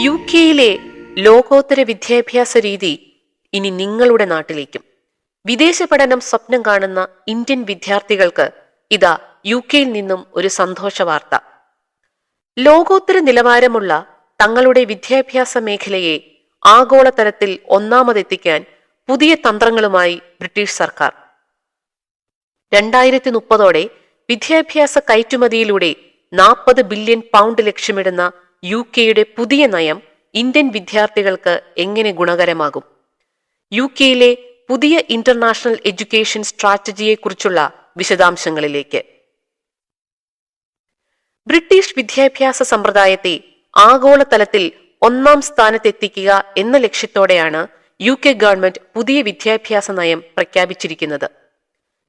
U കെയിലെ ലോകോത്തര വിദ്യാഭ്യാസ രീതി ഇനി നിങ്ങളുടെ നാട്ടിലേക്കും. വിദേശ പഠനം സ്വപ്നം കാണുന്ന ഇന്ത്യൻ വിദ്യാർത്ഥികൾക്ക് ഇതാ യു കെയിൽ നിന്നും ഒരു സന്തോഷ വാർത്ത. ലോകോത്തര നിലവാരമുള്ള തങ്ങളുടെ വിദ്യാഭ്യാസ മേഖലയെ ആഗോളതലത്തിൽ ഒന്നാമതെത്തിക്കാൻ പുതിയ തന്ത്രങ്ങളുമായി ബ്രിട്ടീഷ് സർക്കാർ. രണ്ടായിരത്തി മുപ്പതോടെ വിദ്യാഭ്യാസ കയറ്റുമതിയിലൂടെ നാൽപ്പത് ബില്യൺ പൗണ്ട് ലക്ഷ്യമിടുന്ന യു കെയുടെ പുതിയ നയം ഇന്ത്യൻ വിദ്യാർത്ഥികൾക്ക് എങ്ങനെ ഗുണകരമാകും? യു കെയിലെ പുതിയ ഇന്റർനാഷണൽ എഡ്യൂക്കേഷൻ സ്ട്രാറ്റജിയെക്കുറിച്ചുള്ള വിശദാംശങ്ങളിലേക്ക്. ബ്രിട്ടീഷ് വിദ്യാഭ്യാസ സമ്പ്രദായത്തെ ആഗോളതലത്തിൽ ഒന്നാം സ്ഥാനത്തെത്തിക്കുക എന്ന ലക്ഷ്യത്തോടെയാണ് യു കെ ഗവൺമെന്റ് പുതിയ വിദ്യാഭ്യാസ നയം പ്രഖ്യാപിച്ചിരിക്കുന്നത്.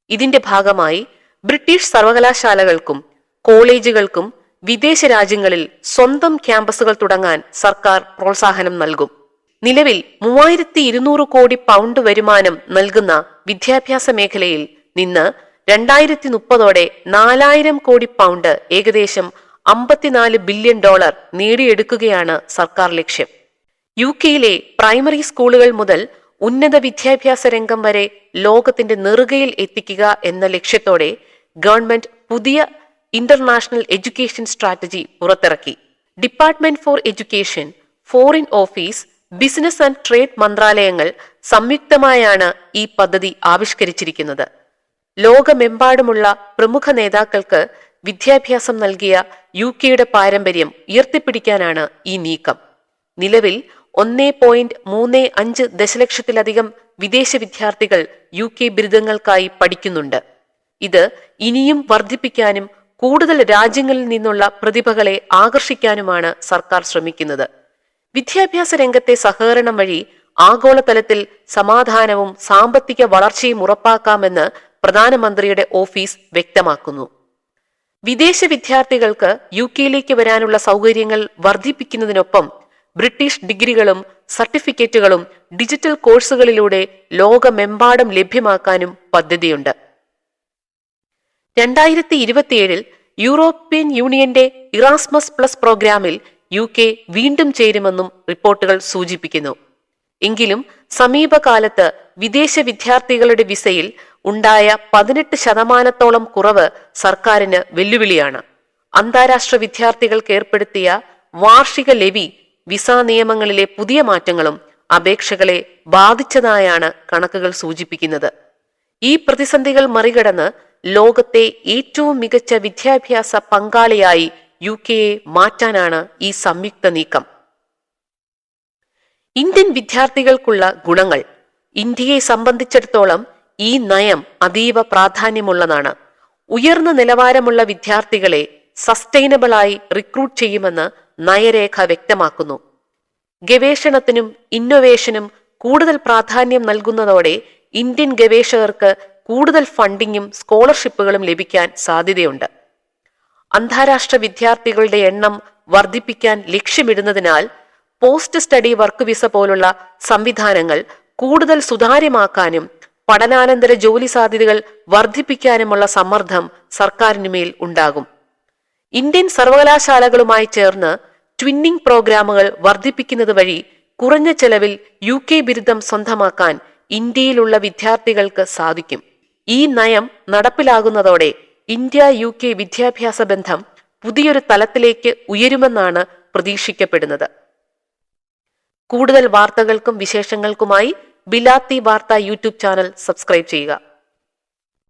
ഇതിന്റെ ഭാഗമായി ബ്രിട്ടീഷ് സർവകലാശാലകൾക്കും കോളേജുകൾക്കും വിദേശ രാജ്യങ്ങളിൽ സ്വന്തം ക്യാമ്പസുകൾ തുടങ്ങാൻ സർക്കാർ പ്രോത്സാഹനം നൽകും. നിലവിൽ മൂവായിരത്തി ഇരുന്നൂറ് കോടി പൗണ്ട് വരുമാനം നൽകുന്ന വിദ്യാഭ്യാസ മേഖലയിൽ നിന്ന് രണ്ടായിരത്തി മുപ്പതോടെ നാലായിരം കോടി പൗണ്ട് ഏകദേശം അമ്പത്തിനാല് ബില്യൺ ഡോളർ നേടിയെടുക്കുകയാണ് സർക്കാർ ലക്ഷ്യം. യു കെയിലെ പ്രൈമറി സ്കൂളുകൾ മുതൽ ഉന്നത വിദ്യാഭ്യാസ രംഗം വരെ ലോകത്തിന്റെ നെറുകയിൽ എത്തിക്കുക എന്ന ലക്ഷ്യത്തോടെ ഗവൺമെന്റ് പുതിയ ഇന്റർനാഷണൽ എഡ്യൂക്കേഷൻ സ്ട്രാറ്റജി പുറത്തിറക്കി. Department for education foreign office business and trade മന്ത്രാലയങ്ങൾ സംയുക്തമായാണ് ഈ പദ്ധതി ആവിഷ്കരിച്ചിരിക്കുന്നത്. ലോകമെമ്പാടുമുള്ള പ്രമുഖ നേതാക്കൾക്ക് വിദ്യാഭ്യാസം നൽകിയ യു കെയുടെ പാരമ്പര്യം ഉയർത്തിപ്പിടിക്കാനാണ് ഈ നീക്കം. നിലവിൽ ഒന്നേ പോയിന്റ് മൂന്ന് അഞ്ച് ദശലക്ഷത്തിലധികം വിദേശ വിദ്യാർത്ഥികൾ യു കെ ബിരുദങ്ങൾക്കായി പഠിക്കുന്നുണ്ട്. ഇത് ഇനിയും വർദ്ധിപ്പിക്കാനും കൂടുതൽ രാജ്യങ്ങളിൽ നിന്നുള്ള പ്രതിഭകളെ ആകർഷിക്കാനുമാണ് സർക്കാർ ശ്രമിക്കുന്നത്. വിദ്യാഭ്യാസ രംഗത്തെ സഹകരണം വഴി ആഗോളതലത്തിൽ സമാധാനവും സാമ്പത്തിക വളർച്ചയും ഉറപ്പാക്കാമെന്ന് പ്രധാനമന്ത്രിയുടെ ഓഫീസ് വ്യക്തമാക്കുന്നു. വിദേശ വിദ്യാർത്ഥികൾക്ക് യു കെയിലേക്ക് വരാനുള്ള സൗകര്യങ്ങൾ വർദ്ധിപ്പിക്കുന്നതിനൊപ്പം ബ്രിട്ടീഷ് ഡിഗ്രികളും സർട്ടിഫിക്കറ്റുകളും ഡിജിറ്റൽ കോഴ്സുകളിലൂടെ ലോകമെമ്പാടും ലഭ്യമാക്കാനും പദ്ധതിയുണ്ട്. രണ്ടായിരത്തി ഇരുപത്തിയേഴിൽ യൂറോപ്യൻ യൂണിയന്റെ ഇറാസ്മസ് പ്ലസ് പ്രോഗ്രാമിൽ യു കെ വീണ്ടും ചേരുമെന്നും റിപ്പോർട്ടുകൾ സൂചിപ്പിക്കുന്നു. എങ്കിലും സമീപകാലത്ത് വിദേശ വിദ്യാർത്ഥികളുടെ വിസയിൽ ഉണ്ടായ പതിനെട്ട് ശതമാനത്തോളം കുറവ് സർക്കാരിന് വെല്ലുവിളിയാണ്. അന്താരാഷ്ട്ര വിദ്യാർത്ഥികൾക്ക് ഏർപ്പെടുത്തിയ വാർഷിക ലെവി വിസ നിയമങ്ങളിലെ പുതിയ മാറ്റങ്ങളും അപേക്ഷകളെ ബാധിച്ചതായാണ് കണക്കുകൾ സൂചിപ്പിക്കുന്നത്. ഈ പ്രതിസന്ധികൾ മറികടന്ന് ലോകത്തെ ഏറ്റവും മികച്ച വിദ്യാഭ്യാസ പങ്കാളിയായി യു കെയെ മാറ്റാനാണ് ഈ സംയുക്ത നീക്കം. ഇന്ത്യൻ വിദ്യാർത്ഥികൾക്കുള്ള ഗുണങ്ങൾ. ഇന്ത്യയെ സംബന്ധിച്ചിടത്തോളം ഈ നയം അതീവ പ്രാധാന്യമുള്ളതാണ്. ഉയർന്ന നിലവാരമുള്ള വിദ്യാർത്ഥികളെ സസ്റ്റൈനബിളായി റിക്രൂട്ട് ചെയ്യുമെന്ന് നയരേഖ വ്യക്തമാക്കുന്നു. ഗവേഷണത്തിനും ഇന്നൊവേഷനും കൂടുതൽ പ്രാധാന്യം നൽകുന്നതോടെ ഇന്ത്യൻ ഗവേഷകർക്ക് കൂടുതൽ ഫണ്ടിങ്ങും സ്കോളർഷിപ്പുകളും ലഭിക്കാൻ സാധ്യതയുണ്ട്. അന്താരാഷ്ട്ര വിദ്യാർത്ഥികളുടെ എണ്ണം വർദ്ധിപ്പിക്കാൻ ലക്ഷ്യമിടുന്നതിനാൽ പോസ്റ്റ് സ്റ്റഡി വർക്ക് വിസ പോലുള്ള സംവിധാനങ്ങൾ കൂടുതൽ സുതാര്യമാക്കാനും പഠനാനന്തര ജോലി സാധ്യതകൾ വർദ്ധിപ്പിക്കാനുമുള്ള സമ്മർദ്ദം സർക്കാരിനുമേൽ ഉണ്ടാകും. ഇന്ത്യൻ സർവകലാശാലകളുമായി ചേർന്ന് ട്വിന്നിംഗ് പ്രോഗ്രാമുകൾ വർദ്ധിപ്പിക്കുന്നത് വഴി കുറഞ്ഞ ചെലവിൽ യു കെ ബിരുദം സ്വന്തമാക്കാൻ ഇന്ത്യയിലുള്ള വിദ്യാർത്ഥികൾക്ക് സാധിക്കും. ഈ നയം നടപ്പിലാകുന്നതോടെ ഇന്ത്യ യു കെ വിദ്യാഭ്യാസ ബന്ധം പുതിയൊരു തലത്തിലേക്ക് ഉയരുമെന്നാണ് പ്രതീക്ഷിക്കപ്പെടുന്നത്. കൂടുതൽ വാർത്തകൾക്കും വിശേഷങ്ങൾക്കുമായി ബിലാത്തി വാർത്ത യൂട്യൂബ് ചാനൽ സബ്സ്ക്രൈബ് ചെയ്യുക.